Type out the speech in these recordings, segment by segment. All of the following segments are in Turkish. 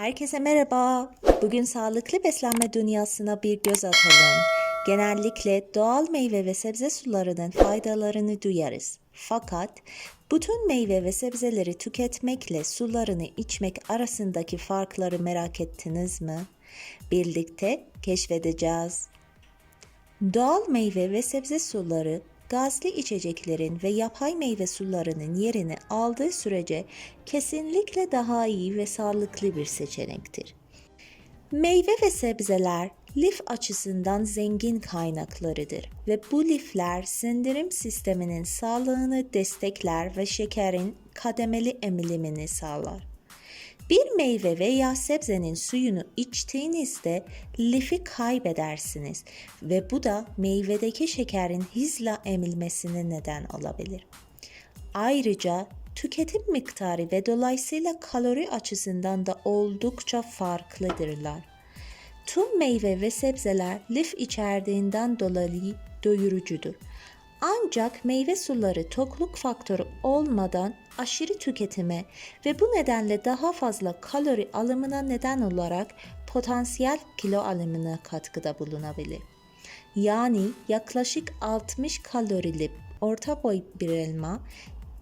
Herkese merhaba. Bugün sağlıklı beslenme dünyasına bir göz atalım. Genellikle doğal meyve ve sebze sularının faydalarını duyarız. Fakat bütün meyve ve sebzeleri tüketmekle sularını içmek arasındaki farkları merak ettiniz mi? Birlikte keşfedeceğiz. Doğal meyve ve sebze suları gazlı içeceklerin ve yapay meyve sularının yerini aldığı sürece kesinlikle daha iyi ve sağlıklı bir seçenektir. Meyve ve sebzeler lif açısından zengin kaynaklarıdır ve bu lifler sindirim sisteminin sağlığını destekler ve şekerin kademeli emilimini sağlar. Bir meyve veya sebzenin suyunu içtiğinizde lifi kaybedersiniz ve bu da meyvedeki şekerin hızla emilmesine neden olabilir. Ayrıca tüketim miktarı ve dolayısıyla kalori açısından da oldukça farklıdırlar. Tüm meyve ve sebzeler lif içerdiğinden dolayı doyurucudur. Ancak meyve suları tokluk faktörü olmadan aşırı tüketime ve bu nedenle daha fazla kalori alımına neden olarak potansiyel kilo alımına katkıda bulunabilir. Yani yaklaşık 60 kalorili orta boy bir elma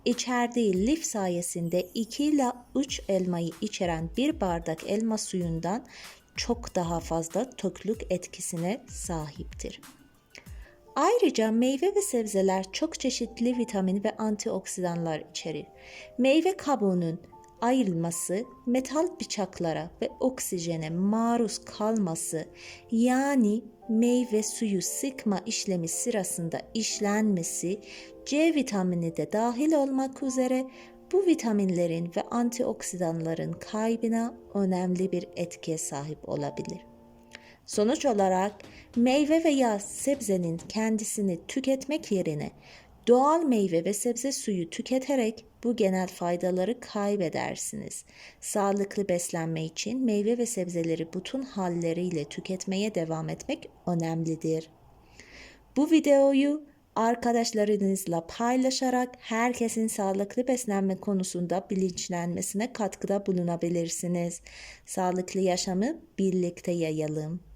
içerdiği lif sayesinde 2 ila 3 elmayı içeren bir bardak elma suyundan çok daha fazla tokluk etkisine sahiptir. Ayrıca meyve ve sebzeler çok çeşitli vitamin ve antioksidanlar içerir. Meyve kabuğunun ayrılması, metal bıçaklara ve oksijene maruz kalması yani meyve suyu sıkma işlemi sırasında işlenmesi, C vitamini de dahil olmak üzere bu vitaminlerin ve antioksidanların kaybına önemli bir etkiye sahip olabilir. Sonuç olarak meyve veya sebzenin kendisini tüketmek yerine doğal meyve ve sebze suyu tüketerek bu genel faydaları kaybedersiniz. Sağlıklı beslenme için meyve ve sebzeleri bütün halleriyle tüketmeye devam etmek önemlidir. Bu videoyu arkadaşlarınızla paylaşarak herkesin sağlıklı beslenme konusunda bilinçlenmesine katkıda bulunabilirsiniz. Sağlıklı yaşamı birlikte yayalım.